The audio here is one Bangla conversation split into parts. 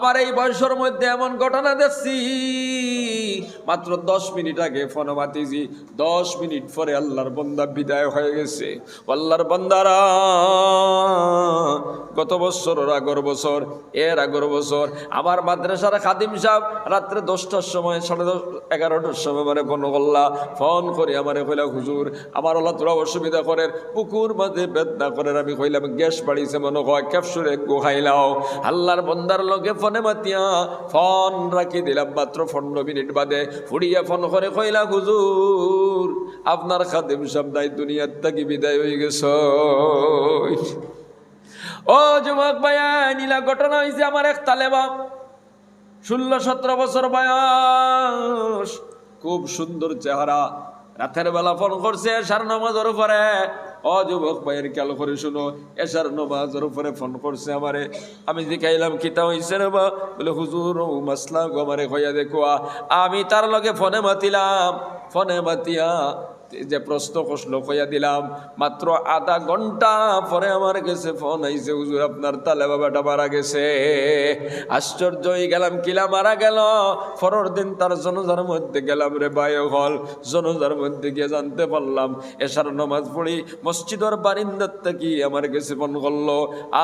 আমার এই বয়সের মধ্যে এমন ঘটনা দেখছি। মাত্র দশ মিনিট আগে ফোন মাতিছি দশ মিনিট পরে আল্লাহর বন্দা বিদায় হয়ে গেছে। আল্লাহর বন্দারা, গত বছর ওর আগর বছর, এর আগর বছর, আমার মাদ্রাসার খাদিম সাহেব রাত্রে দশটার সময়, সাড়ে দশ, এগারোটার সময় মানে ফোন করলা। ফোন করে আমার কইলা, হুজুর, আমার ওলা তোরা অসুবিধা করেন পুকুর মাঝে বেদনা করেন আমি কইলাম, গ্যাস বাড়িছে মনে হয়, ক্যাপসুলে গোহাইলাও আল্লাহর বন্দার লগে ফোনে মাতিয়া, ফোন রাখি দিলাম, মাত্র পনেরো মিনিট বাদে ফুড়িয়া ফোন করে কইলা, হুজুর, আপনার খাদিম সাহেব নাই, দুনিয়ার থাকি বিদায় হয়ে গেছ। ও যুবক ভাইয়া নীলা, ঘটনা হয়েছে আমার এক তালেবা। ষোলো, সতেরো বছর বয়স, খুব সুন্দর চেহারা। রাতের বেলা ফোন করছে এসার নামাজের উপরে। ও যুবক ভাইয়ের খেয়াল করে শুনো এসার নমাজের উপরে ফোন করছে আমারে। আমি দেখাইলাম, কিতা হইছে রে বা? বলে, হুজুর, মাসলা গো আমারে হইয়া দেখো আমি তার লগে ফোনে মাতিলাম, ফোনে মাতিয়া যে প্রশ্ন কষলো, কইয়া দিলাম, মাত্র আধা ঘণ্টা পরে আমার কাছে ফোন আইছে, হুজুর, আপনার তালে বাবাটা মারা গেছে। আশ্চর্য হয়ে গেলাম, কিলা মারা গেল? পরের দিন তার জনজার মধ্যে গেলাম রে বায়ো হল জনজার মধ্যে গিয়ে জানতে পারলাম এসার নমাজ পড়ি, মসজিদর বারিন্দার থেকে আমার কাছে ফোন করল,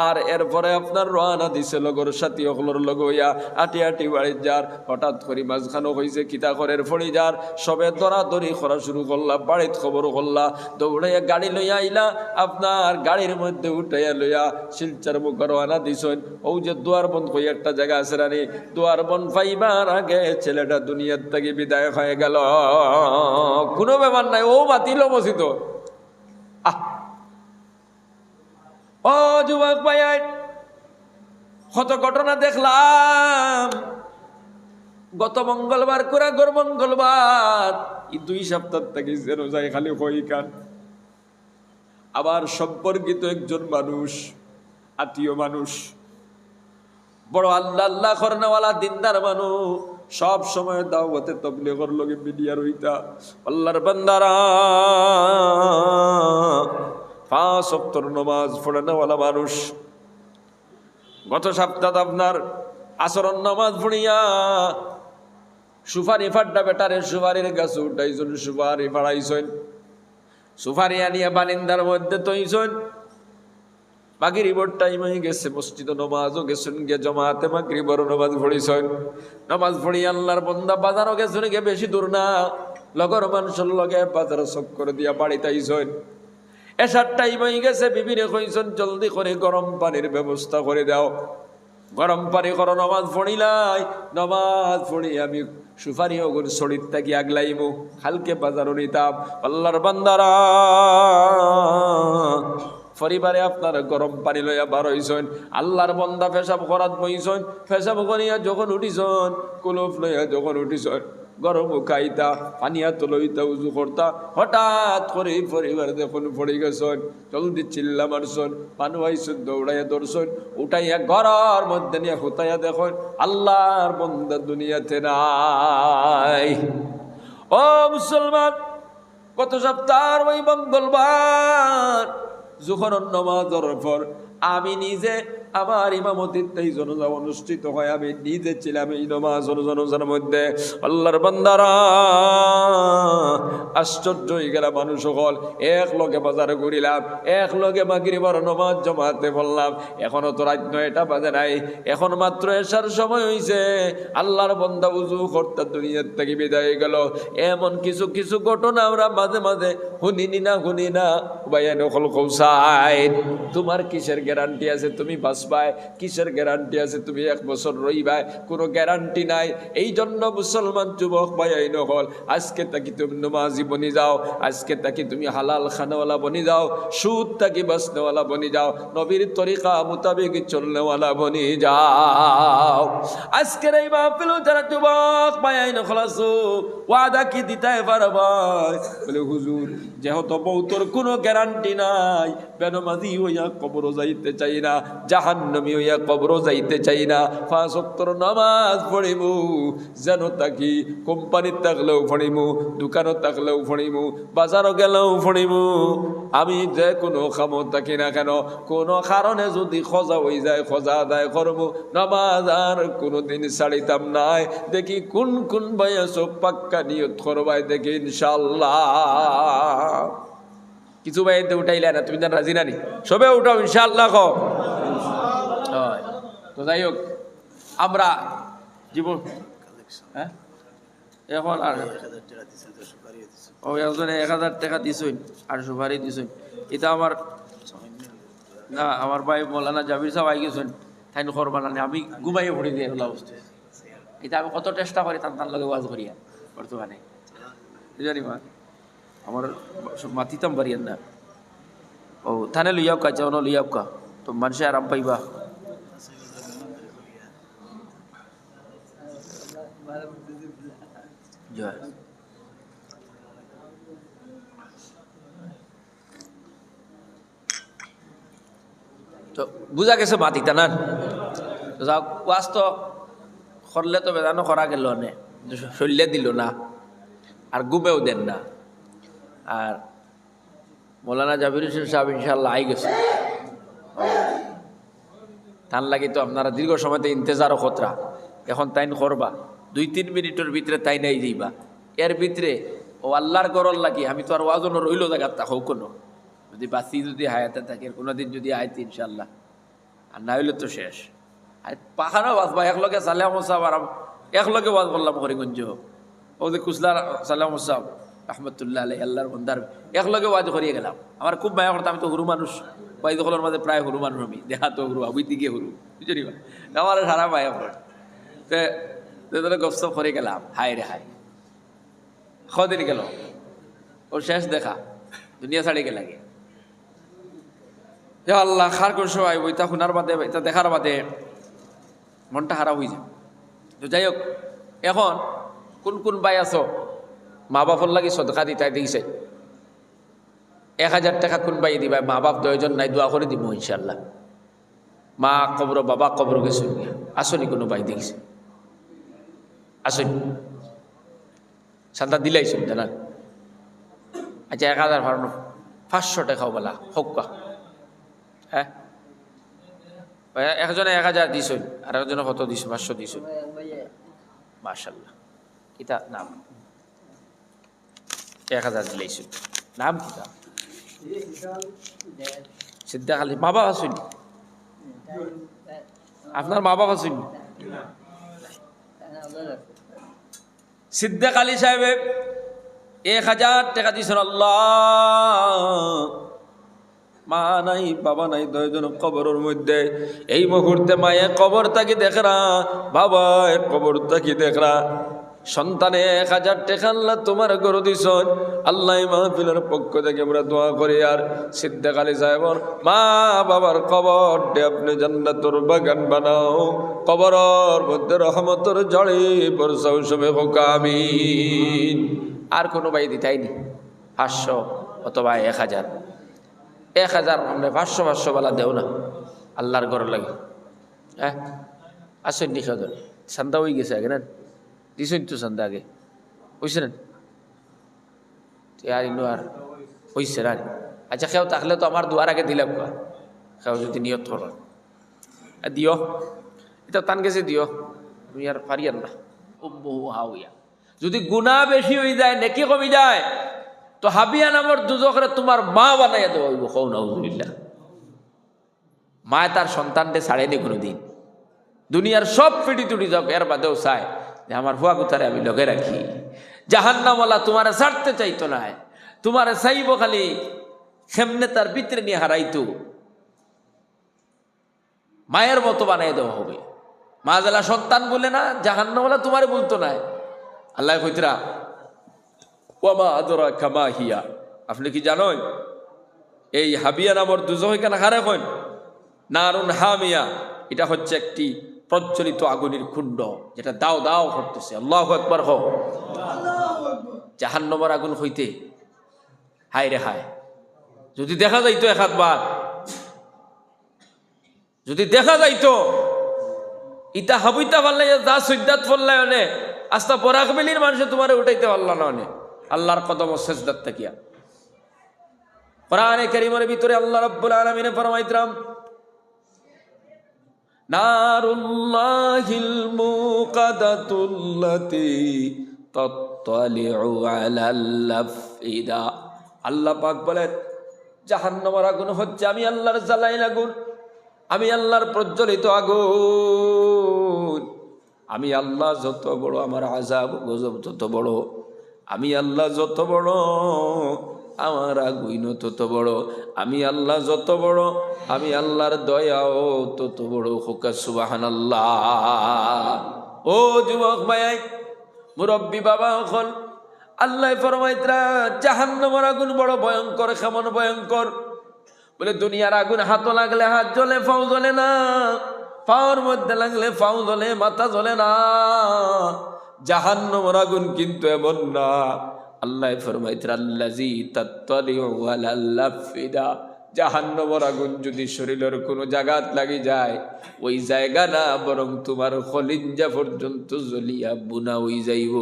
আর এরপরে আপনার রোয়ানা দিছে লগর সাথী হকলোর লগ হইয়া, আটি আটি বাড়ির যার, হঠাৎ করে মাঝখানো হয়েছে কিতা করের ফড়ি যার সবে দরাদরি করা শুরু করলাম বাড়িত খবর করলা দৌড়াইয়া গাড়ি লইয়া আইলা, আপনার গাড়ির মধ্যে উঠাইয়া লইয়া শিলচার মুখ রওনা দিছেন। ও যে দুয়ার বন্ধ কই একটা জায়গা আছে রানি, দুয়ার বন পাইবার আগে ছেলেটা দুনিয়ার থেকে বিদায় হয়ে গেল। কোনো ব্যাপার নাই, ও বাতিল আহ! ও যুবক ভাই কত ঘটনা দেখলাম। গত মঙ্গলবার করে গর মঙ্গলবার এই দুই সপ্তাহ থেকে যেন যাই খালি হই কান আবার সম্পর্কিত একজন মানুষ, আত্মীয় মানুষ, বড় আল্লাহ আল্লাহ করনেওয়ালা দিনদার মানুষ, সব সময় দাওয়াতে তবলিগর লগে মিডিয়ার হইতা আল্লাহর বান্দারা, পাঁচ অক্তর নমাজ পড়ে নেওয়ালা মানুষ। গত সপ্তাহ আপনার আসরণ নামাজ পড়িয়া সুপারি ফাড্ডা বেটারে সুপারির গাছ উঠাইছেন সুপারি ফাড়াইছেন সুপারি আনিয়া বালিন্দার মধ্যে তৈছেন মাগরিবর টাইম হয়ে গেছে, মসজিদ নমাজও গেছেন গিয়ে জমাতে মাগরিবর নমাজ পড়িছেন নমাজ পড়ি আল্লাহর বন্দা, বাজারও গেছেন গিয়ে বেশি দূর না। লগর মানুষের লগে বাজার চক্কর দিয়া বাড়িতে আইছেন এসার টাইম হয়ে গেছে, বিবিরে কইছেন, জলদি করে গরম পানির ব্যবস্থা করে দাও। গরম পানি করো, নমাজ ফড়িলাই নমাজ ফড়ি আমি সুফারি হগুন শরীর থাকি আগলাইব হালকে বাজারও নিতাম। আল্লাহর বান্দারা, পরিবারে আপনার গরম পানি লইয়া বার হইছেন। আল্লাহর বন্দা পেশাব করাত বইছেন পেশাব করিয়া যখন উঠিছেন, কুলুপ লইয়া যখন উঠিছন। গরম খাইতা পানিয়া তো লইতা, উজু করতা, হঠাৎ করে পরিবার দেখুন পড়ে গেছেন, জলদি চিল্লা মারছন আইসুন দৌড়াইয়া দৌড়ছন উঠাইয়া ঘরের মধ্যে নিয়ে হুতাইয়া দেখুন, আল্লাহর বন্দা দুনিয়াতে নাই। ও মুসলমান, গত সপ্তাহ ওই মঙ্গলবার, যখন নমাজের পর আমি নিজে আমার ইমামতিতে এই জনজা অনুষ্ঠিত হয়। আমি নিজে ছিলাম এই নমাজ জনজার মধ্যে। আল্লাহর বান্দারা আশ্চর্য হয়ে গেল মানুষ সকল এক লগে বাজারে ঘুরিলাম, এক লগে মাগরিবার নমাজ জমাতে বললাম, এখনও তো রাত নয়টা বাজে নাই, এখন মাত্র এসার সময় হইছে। আল্লাহর বন্দা উজু করতে দুনিয়ার থেকে বিদায় গেল। এমন কিছু কিছু ঘটনা আমরা মাঝে মাঝে শুনিনি না, শুনি না। ভাইয়া নকল কৌশাই তোমার কিসের গ্যারান্টি আছে? তুমি বাঁচবাই কিসের গ্যারান্টি আছে তুমি এক বছর রইবাই কোনো গ্যারান্টি নাই। এই জন্য মুসলমান যুবক ভাইয়াই নকল, আজকে তাকি তুমি নমাজি বনি যাও, আজকে তাকি তুমি হালাল খানাওয়ালা বনি যাও, সুদ তাকি বাসনেওয়ালা বনি যাও, নবীর তরিকা মোতাবেক চলনেওয়ালা বনি যাও। আজকের এই মাহফিল যারা যুবক ভাইয়াই নকল আছো, ওয়াদা কি দিতে পারবাই বলে, হুজুর, যেহেতু বৌতর কোনো গ্যারান্টি নাই, বেনমাজি হইয়া কবর যাইতে চাই না, জাহান জাহান্নমি হইয়া কবর যাইতে চাই না। পাঁচ অক্তর নামাজ পড়িমু, যেন তাকি কোম্পানির থাকলেও পড়িমু দোকানত থাকলেও পড়িমু, বাজারও গেলেও পড়িমু। আমি যে কোনো খামো থাকি না কেন, কোনো কারণে যদি খজা হয়ে যায়, খজা আদায় করব নামাজ আর কোনোদিন ছাড়িতাম নাই। দেখি কোন কোন সব পাক্কা নিয়ত করবাই দেখি ইনশাল্লাহ কিছু ভাই উঠাইলে না, তুমি রাজি নানি সবে উঠাও ইনশাল্লাহ কো। তো যাই হোক, আমরা জীবন হ্যাঁ? এখন আর ও একজনে এক হাজার টাকা দিছই আর সুপারি দিছই। এটা আমার না, আমার ভাই মৌলানা জাবির সাহেব আই গেছেন। তাই করবা না আমি ঘুমাইয়ে পড়ি দিয়ে এগুলো অবস্থা এটা আমি কত চেষ্টা করি তার তার লগে ওয়াজ করিয়া বর্তমানে মা? আমার মাতিতাম পারিয়েন না ও থানে লইয়াও কা যাও না লইয়াও কা তো মানুষে আরাম পাইবা। তো বুঝা গেছে মাতিতা না? যাও তো করলে তো বেদানো করা গেল নে। দিল না। আর গুমেও দেন না। আর মৌলানা জাবির হোসেন সাহেব ইনশাল্লাহ আই গেছে। তার লাগি তো আপনারা দীর্ঘ সময়তে ইন্তজারও খতরা। এখন তাইন করবা। দুই, তিন মিনিটের ভিতরে তাই নাই যাইবা। এর ভিতরে, ও আল্লাহর গরল লাগি আমি তো আর ওয়াজন রইল জায়গা তা হোক কোনো। যদি বাঁচি যদি হায়াতে থাকে কোনোদিন যদি আইতে ইনশাল্লাহ আর না হইলে তো শেষ। আর পাহাড়ও বাঁচবা একলগে সালাম সাহেব আর একলগে বাজ বললাম করিগঞ্জ ও যে কুসলার সালাম সাহেব রহমতুল্লাহ আলাই আল্লাহর বন্দার একলগে ওয়াজ করিয়ে গেলাম। আমার খুব মায়া করতাম আমি তো হুরু মানুষ। বাইদখলের মাঝে প্রায় হুরু মানুষ আমি। দেখা তো হুরু আবুই দিকে হুরু। বুঝলি? আমার সারা মায়া করে তাহলে গপসপ করে গেলাম হাই রে হাই কদিন গেল? ওর শেষ দেখা, দুনিয়া ছাড়ি গে। লাগে আল্লাহ, খার কোন সময় বইতা শোনার বাদে এটা দেখার বাদে মনটা হারা হয়ে যায়। তো যাই হোক, এখন কোন কোন বাই আছো? মা বাপর লাগি সদকা দিতাই দেখিছে এক হাজার টাকা কোন বাই দিবা? মা বাপ দয়জন নাই দোয়া করে দিব ইনশাল্লাহ মা কবর বাবা কবর গেছে আসনি কোনো বাই দেখিছে? আসনি। সান্দা দিলাইছেন জানান আচ্ছা এক হাজার ভাড়ানো পাঁচশো টাকাও বলা হোক হ্যাঁ একজনে এক হাজার দিছই আর একজনে কত দিছ পাঁচশো দিছই মার্শাল্লাহ কিতা নাম? এক হাজার দিলাইছ নাম কিতা? সিদ্ধা খালি মা বাবা আসুন আপনার মা বাবা আসুন সিদ্দিক আলী সাহেবে, এক হাজার টাকা দিয়েছেন, আল্লাহ। মা নাই, বাবা নাই দুইজন কবরের মধ্যে। এই মুহূর্তে মায়ে কবর তাকি দেখরা বাবা কবর তাকি দেখরা সন্তানে এক হাজার টাকা আল্লাহ তোমার গরু দিস আল্লাহ মাহফিলের পক্ষ থেকে আমরা দোয়া করি। আর সিদ্দিক আলী সাহেবর মা বাবার কবর দে আপনি জান্নাতর বাগান বানাও। কবরের মধ্যে রহমতর জড়ে বর্ষাও সবে আমিন। আর কোনো বাই দিতাইনি পাঁচশো অথবা এক হাজার। এক হাজার আমরা পাঁচশো পাঁচশো বেলা দেও না। আল্লাহর ঘর লাগে। হ্যাঁ? আসেন নি সদর সান্দা হয়ে গেছে আগে, না? দিছেন তো সান্দা আগে। বুঝছে না? আর ইনো আর হইছে না? আচ্ছা কেউ থাকলে তো আমার দুয়ার আগে দিলাম কেউ যদি নিয়ত করো দিও এটা তান গেছে দিও তুমি আর পারিয়ার না। বহু হাউয়া। যদি গুণা বেশি হয়ে যায়, নেকি কমি যায়, তো হাবিয়া নামর দুজকরে তোমার মা বানাইয়া দেওয়া হইব কৌ নজুবিল্লা মায় তার সন্তানকে ছাড়েনি কোনো দিন দুনিয়ার সব পিটি টুটি যাক এর বাদেও চায়। যে আমার হুয়া গুতারে আমি লগে রাখি। জাহান্নামওয়ালা তোমারে ছাড়তে চাইতো না। তোমারে চাইব খালি সেমনে তার ভিতরে নিয়ে হারাইতো। মায়ের মতো বানাই দেওয়া হবে। মা জেলা সন্তান বলে না, জাহান্নামওয়ালা তোমারে বলতো না। আল্লাহ কইতরা, ওয়ামা আদরা কামা হিয়া। আপনি কি জানেন? এই হাবিয়া নামর দুজহ কেন হারে কইন? নারুন হামিয়া। এটা হচ্ছে একটি প্রজ্বলিত আগুনের কুণ্ড, যেটা দাও দাও করতেছে। আল্লাহ একবার হোক। জাহান্নমর আগুন হইতে, হায় রে হায়। যদি দেখা যাইতো এক হাতবার যদি দেখা যাইতো ইটা হাবুইতা পারলে যা সৈদ্যাত ফল্লাই অনে, আস্তা পরাক বেলির মানুষে তোমারে উঠাইতে পারল না অনে। আল্লাহর কদম শেষদাত থাকিয়া। কোরআনে কারিমের ভিতরে আল্লাহ রাব্বুল আলামিনে ফরমাইতরাম নারুল্লাহিল মুকাদাতুল্লাতি তাত্তালিউ আলাল আফইদা আল্লাহ পাক বলেন, জাহান্নামের আগুন হচ্ছে আমি আল্লাহর জ্বালাইল আগুন, আমি আল্লাহর প্রজ্বলিত আগুন। আমি আল্লাহ যত বড় আমার আজাব গজব তত বড়, আমি আল্লাহ যত বড় আমার আগুইন তত বড়। আমি আল্লাহ যত বড়, আমি আল্লাহর দয়াও তত বড় হোকা সুবাহান আল্লাহ ও যুবক ভাই, মুরব্বী বাবা হল আল্লাহ ফরমাইতরা, জাহান্নামের আগুন বড় ভয়ঙ্কর, কেমন ভয়ঙ্কর? বলে, দুনিয়ার আগুন হাতও লাগলে হাত জ্বলে ফাও জ্বলে না। পাওয়ার মধ্যে লাগলে ফাও জ্বলে, মাথা জ্বলে না। জাহান্নামের আগুন কিন্তু এমন না। আল্লাহ ফরমাইতরা আল্লাজি তাত্তালিউ আলাল আফিদা জাহান্নবর আগুন যদি শরীরের কোনো জাগাত লাগি যায়, ওই জায়গা না, বরং তোমার খলিঞ্জা পর্যন্ত জ্বলিয়া বুনা হই যাইব।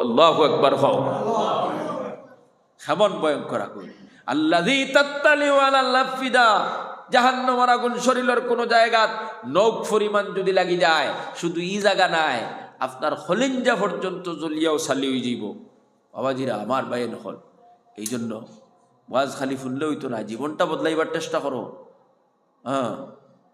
আল্লাহ একবার হও। কেমন ভয়ঙ্কর আগুন। আল্লাহি তাত্তালিওয়ালাফিদা জাহান্নমর আগুন শরীরের কোনো জায়গাত নৌক পরিমাণ যদি লাগি যায়, শুধু ই জায়গা নাই, আপনার খলিঞ্জা পর্যন্ত জ্বলিয়াও সালি হয়ে যাইব। বাবাজিরা, আমার বাইয়ে নকল এই জন্য ওয়াজ খালি ফুললে তো না, জীবনটা বদলাইবার চেষ্টা করো। হ্যাঁ।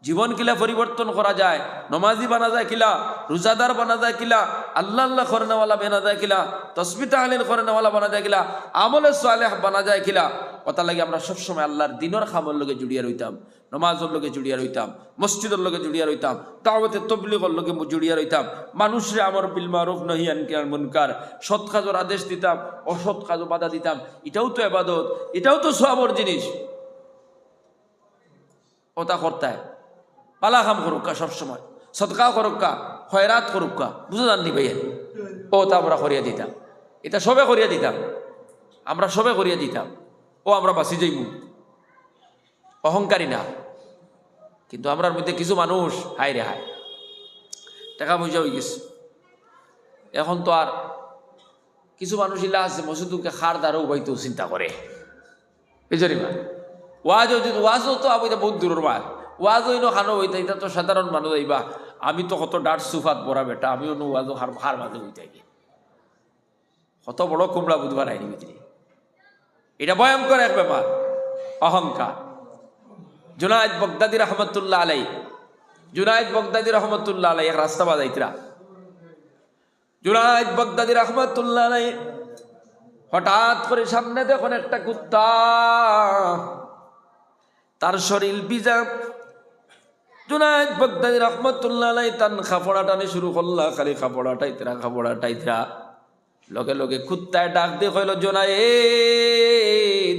জীবন কিলা পরিবর্তন করা যায়, নমাজি বানা যায় কিলা, রোজাদার বানা যায় কিলা, আল্লাহ আল্লাহ করে নেওয়ালা বানা যায় কিলা তসমিতা আলীর করে নেওয়ালা বানা যায় কিলা, আমলে সালেহ বানা যায় কিলা। কথা লাগে আমরা সবসময় আল্লাহর দিনের খামর লগে জুড়িয়া রইতাম, নমাজের লগে জুড়িয়া রইতাম, মসজিদের লগে জুড়িয়া রইতাম তাওয়াতে তবলিগর লগে জুড়িয়া রইতাম, মানুষরে আমার বিল মারুফ নহিয়ান কিয়ার মুনকার, সৎ কাজের আদেশ দিতাম, অসৎ কাজও বাধা দিতাম, এটাও তো এবাদত এটাও তো সবর জিনিস। ওটা করতায়। পালা কাম করুকা সবসময়। সৎকা করুকা খয়রাত করুকা বুঝে জাননি ভাইয়া? ও তা আমরা করিয়া দিতাম। এটা সবে করিয়া দিতাম। আমরা সবে করিয়া দিতাম। ও আমরা বাঁচি যাইমু। অহংকারী না। কিন্তু আমরার মধ্যে কিছু মানুষ হাই রে হায়। টাকা পয়সা হয়ে গেছে। এখন তো আর কিছু মানুষ ইলা আছে মসুদুকে খার দ্বারা উপায়তো চিন্তা করে। এই জরিমা ওয়াজও তো আবু বহুত দূরের মাল ওয়াজ হইনো খানো হইতে এটা তো সাধারণ মানুষ আইবা আমি তো কত ডাট সুফাত পড়া বেটা, আমিও নো ওয়াজও হার হার মাঝে হইতে গিয়ে কত বড় কুমড়া বুধবার আইনি ভিতরে। এটা ভয়ঙ্কর এক ব্যাপার, অহংকার। জুনায়দ বগদাদি রহমতুল্লাহ আলাই জুনায়দ বগদাদি রহমতুল্লাহ আলাই এক রাস্তা বাজাইতরা জুনায়দ বগদাদি রহমতুল্লাহ আলাই হঠাৎ করে সামনে দেখুন একটা কুত্তা। তার শরীর বিজা জুনায়দ বগদাদি রহমতুল্লাহ আলাই তান খাপড়া টানে শুরু করলা, খালি খাপড়া টাইতরা খাপড়া টাইতরা। লগে লগে কুত্তায় ডাক দিয়ে কইল জোনায়েদ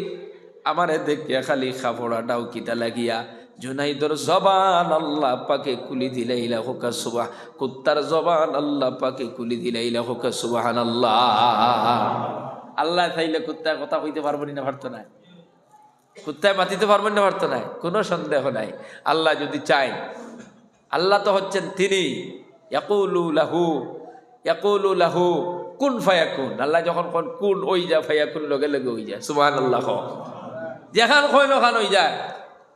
আমারে দেখিয়া খালি খাপড়াটাও কিতা লাগিয়া, জুনাইদর জবান আল্লাহ পাকে কুলি দিলাইলা হোকা সুবাহ, কুত্তার জবান আল্লাহ পাকে কুলি দিলাইলা হোকা সুবাহান আল্লাহ আল্লাহ চাইলে কুত্তার কথা কইতে পারব না, পারতো না। কুত্তায় মাতিতে পারবেন না পারতো না কোনো সন্দেহ নাই। আল্লাহ যদি চায়, আল্লাহ তো হচ্ছেন তিনি। ইয়াকুলু লাহু ইয়াকুলু লাহু, কুন ফায়াকুন। আল্লাহ যখন কোন, কুন ওই যা, ফায়াকুন লগে লগে ওই যায়। সুবহান আল্লাহ যেখান কইল খান ওই যায়।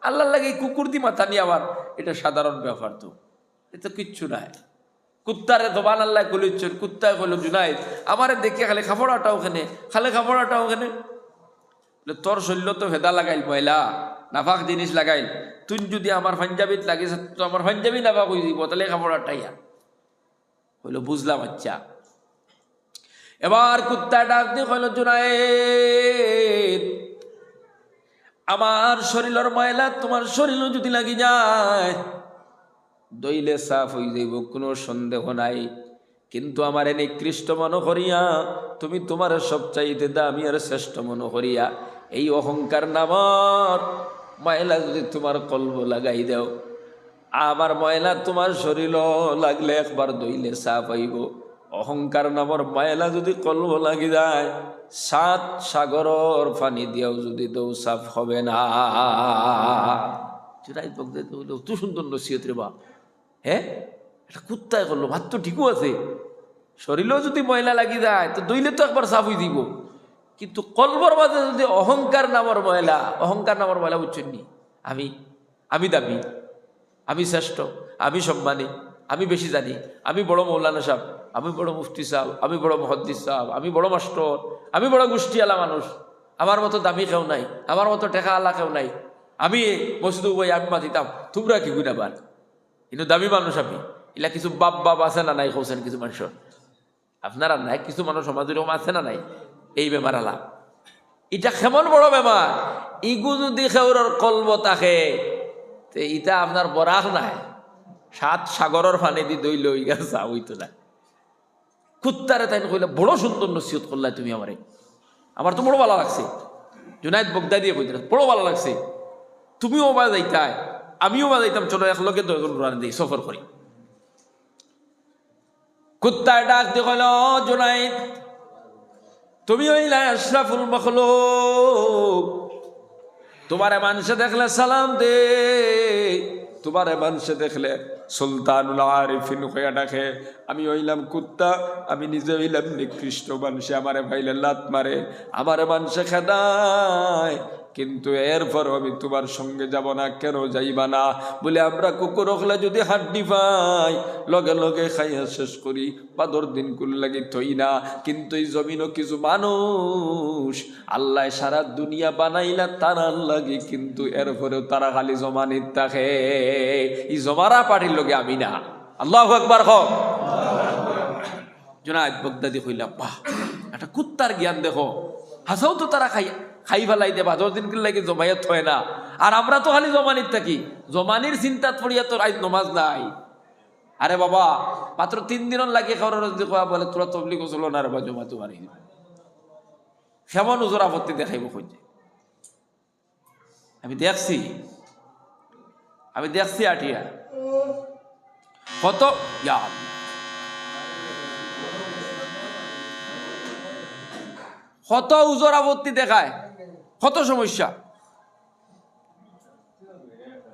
আল্লাহ লাগে কুকুর দি মাথা নিয়ে আবার, এটা সাধারণ ব্যাপার তো। এটা কিচ্ছু নাই। কুত্তারে দোবান আল্লাহ কলিচ্ছেন কুত্তায় কইল, জুনাইদ, আমারে দেখে খালি খাপড়াটা ওখানে, খালি খাপড়াটা ওখানে। তোর শৈল্য তো ভেদা লাগাইল ময়লা নাফাক জিনিস লাগাইল। তুই যদি আমার পাঞ্জাবিত লাগিস তো আমার পাঞ্জাবি নাফাক হয়ে দিব তাহলে খাপড়াটাইয়া হইল বুঝলাম আচ্ছা এবার কুত্তা ডাক দিয়ে কইল, জুনায়েদ, আমার শরীরের ময়লা তোমার শরীরও যদি লাগি যায়, দইলে সাফ হয়ে যাইব, কোনো সন্দেহ নাই। কিন্তু আমার এ কৃষ্ট মনে করিয়া, তুমি তোমার সবচাইতে দামি আর শ্রেষ্ঠ মনে করিয়া এই অহংকার নামর ময়লা যদি তোমার কল্প লাগাই দাও আমার ময়লা তোমার শরীর লাগলে একবার দইলে সাফ হইব অহংকার নামর ময়লা যদি কলব লাগি যায়, সাত সাগরর পানি দিয়েও যদি দৌ সাফ হবে না। জুনাইদ বগদাদি বলল, অত সুন্দর নসিহত রে বা হ্যাঁ এটা কুত্তায় করল ভাত তো ঠিকও আছে। শরীরেও যদি ময়লা লাগি যায়, তো দইলে তো একবার সাফ হয়ে দিব। কিন্তু কলবর মাঝে যদি অহংকার নামর ময়লা, অহংকার নামর ময়লা বুঝছেন নি? আমি আমি দাবি আমি শ্রেষ্ঠ, আমি সম্মানী, আমি বেশি জানি, আমি বড় মৌলানা সাহেব, আমি বড় মুফতি সাহেব, আমি বড় মহদ্দিস সাহেব, আমি বড় মাস্টর, আমি বড় গোষ্ঠীওয়ালা মানুষ, আমার মতো দামি কেউ নাই, আমার মতো টেকা আলা কেউ নাই। আমি মসজিদ বই আমি মাতিতাম, তোমরা কি গুণাবান? কিন্তু দামি মানুষ আমি। এলা কিছু বাপ বাপ আছে না নাই হোসেন কিছু মানুষের আপনারা নাই, কিছু মানুষ সমাজের আছে না নাই? এই বেমার আলা। এটা কেমন বড় বেমার? ইগু যদি খেউরের কলব থাকে, তে ইটা আপনার বরাক নাই। সাত সাগরের পানি দি দই লই গেছে হইতো না কুত্তারে তাই কইলে, বড় সুন্দর নসিহত করলাই তুমি আমারে আমার তো বড় ভালো লাগছে। জুনাইদ বগদা দিয়ে কইতে বড় ভালো লাগছে। তুমিও বা যাইতাই, আমিও বা যাইতাম, চলো এক একলগে দশজন রান দিই সফর করি কুত্তার ডাক কইল জুনাইদ তুমি হইলা আশরাফুল মখলুক। তোমারে মানুষে দেখলে সালাম দে, তোমারে মানুষে দেখলে সুলতানুল আরিফিন হইয়া ডাকে। আমি হইলাম কুত্তা, আমি নিজে হইলাম নিকৃষ্ট মানুষে, আমারে ভাইলে লাত মারে, আমারে মানুষে খেদায়। কিন্তু এরপরও আমি তোমার সঙ্গে যাব না, কেন যাইবা না? বলে আমরা কুকুর হলে যদি হাড্ডি পাই, লগে লগে খাইয়া শেষ করি পাদর দিন কুল লাগি থই না। কিন্তু এই জমিনও কিছু মানুষ আল্লাহ সারা দুনিয়া বানাইলা তারা লাগে, কিন্তু এরপরেও তারা খালি জমানিত থাকে। এই জমারা পাটির লগে আমি না। আল্লাহ একবার হোক জোনায়দ বগদাদি কইলা বাহ একটা কুত্তার জ্ঞান দেখো। হাসাও তো তারা খাই খাই ফেলাই দে বাদর দিন লাগে জমায়েত হয় না। আর আমরা তো খালি জমানির থাকি। জমানির চিন্তাত পড়িয়া তোর আজ নমাজ নাই। আরে বাবা, মাত্র তিন দিন লাগে খাওয়ার কোয়া বলে, তোরা তবলি গোসল না রে বা জমা তো পারি কেমন উজোর আপত্তি দেখাইব খুঁজে আমি দেখছি। আমি দেখছি আটিয়া। কত। কত উজোর আপত্তি দেখায়? কত সমস্যা?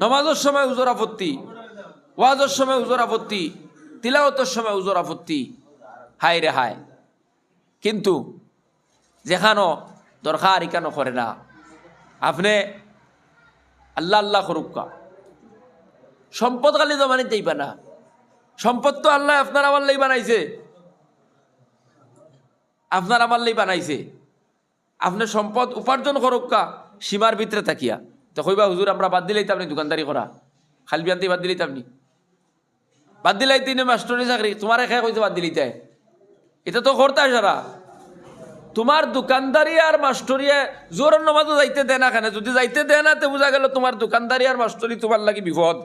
নমাজের সময় উজোর আপত্তি, ওয়াজের সময় উজোর আপত্তি, তিলাওয়াতের সময় উজোর আপত্তি। হায় রে হায়। কিন্তু যেখানো দরকার ইকানো করে না। আপনি আল্লাহ আল্লাহ করুকা সম্পদ খালি জমানি যাইবা না। সম্পদ তো আল্লাহ আপনার আমার লাই বানাইছে। আপনার আমার লাই বানাইছে। আপনি সম্পদ উপার্জন করুকা সীমার ভিতরে থাকিয়া। তো কইবা, হুজুর, আমরা বাদ দিলেই আপনি দোকানদারি করা খালি বিয়ান্তি বাদ দিলেই আপনি। বাদ দিলাই তিনি মাস্টরি চাকরি তোমার একা কইতে বাদ দিলিতে এটা তো করতাই সারা তোমার দোকানদারি আর মাস্টরিয়ে জোর নমাজও যাইতে দেয় না কেন। যদি যাইতে দেয় না তে বোঝা গেল তোমার দোকানদারি আর মাস্টরি তোমার লাগি বিপদ।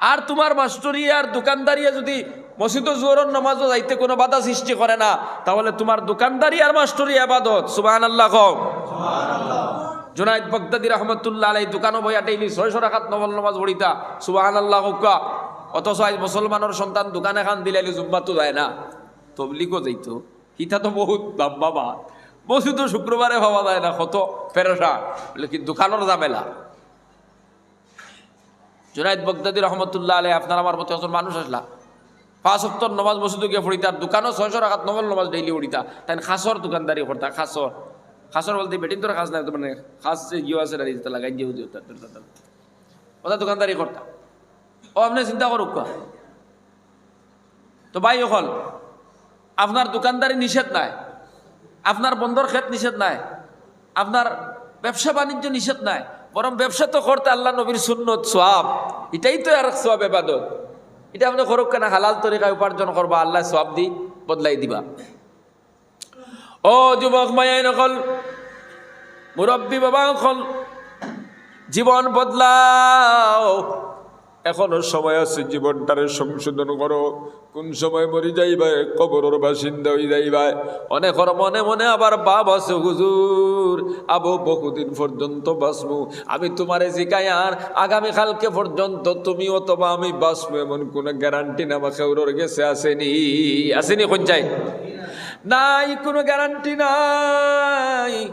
আর তোমার মাস্টরি আর দোকানদারিয়ে যদি মসজিদ জোরন নমাজও যাইতে কোনো বাধা সৃষ্টি করে না। তাহলে তোমার দোকানদারি আর মাস্টরি আবাদত সুবাহ আল্লাহ কও। জুনাইদ বগদাদি রহমতুল্লাহ আলাই দোকানও বইয়া ডেইলি ছয়শো টাকাত নবল নমাজ পড়িতা সুবাহ আল্লাহ হুকা অথচ আজ মুসলমানের সন্তান দোকান এখন দিলে জুম্মাতো যায় না। তবলিগও যাইতো। হিতা তো বহুত দাম বাবা মসজিদ শুক্রবারে ভাবা যায় না, কত ফেরসা লেকিন দোকানের জামেলা জুনাইদ বগদাদি রহমতুল্লাহ আলাই আপনার আমার মতো একজন মানুষ আসলা? পাঁচ সপ্তাহ নমাজ মসজিদে গিয়ে আর দোকানও ছয়শো টাকাত নবল নমাজ ডেইলি পড়িতা তাই খাসর দোকানদারি করতা খাসর খাসর বলতে বেটিন তোর খাস নাই মানে খাস যে ইয়ে আছে না রিজতা লাগাই দিয়ে ওটা দোকানদারি করতা ও আপনি চিন্তা করুক তো ভাই অকল আপনার দোকানদারি নিষেধ নাই আপনার বন্দর ক্ষেত নিষেধ নাই আপনার ব্যবসা বাণিজ্য নিষেধ নাই বরং ব্যবসা তো করতে আল্লাহ নবীর সুন্নত সোয়াব এটাই তো আর সোয়াব এবাদত। এটা আপনি করুক কেনা? হালাল তরিকায় উপার্জন করবা, আল্লাহ সব দি, বদলাই দিবা। ও যুবক মায়াই নকল মুরব্বী বাবা নকল জীবন বদলাও। এখনও সময় আছে জীবনটারে সংশোধন করো। কোন সময় মরি যাইবা, কবরের বাসিন্দা হয়ে যাইবা। অনেকর মনে মনে আবার বাপ আছে, হুজুর, আবু বহুদিন পর্যন্ত বাঁচবো। আমি তোমারে জিকাই আর আগামীকালকে পর্যন্ত তুমি অথবা আমি বাঁচবো এমন কোনো গ্যারান্টি না আমাকে ওর গেছে আসেনি। আসেনি কোন চাই? নাই কোনো গ্যারান্টি নাই।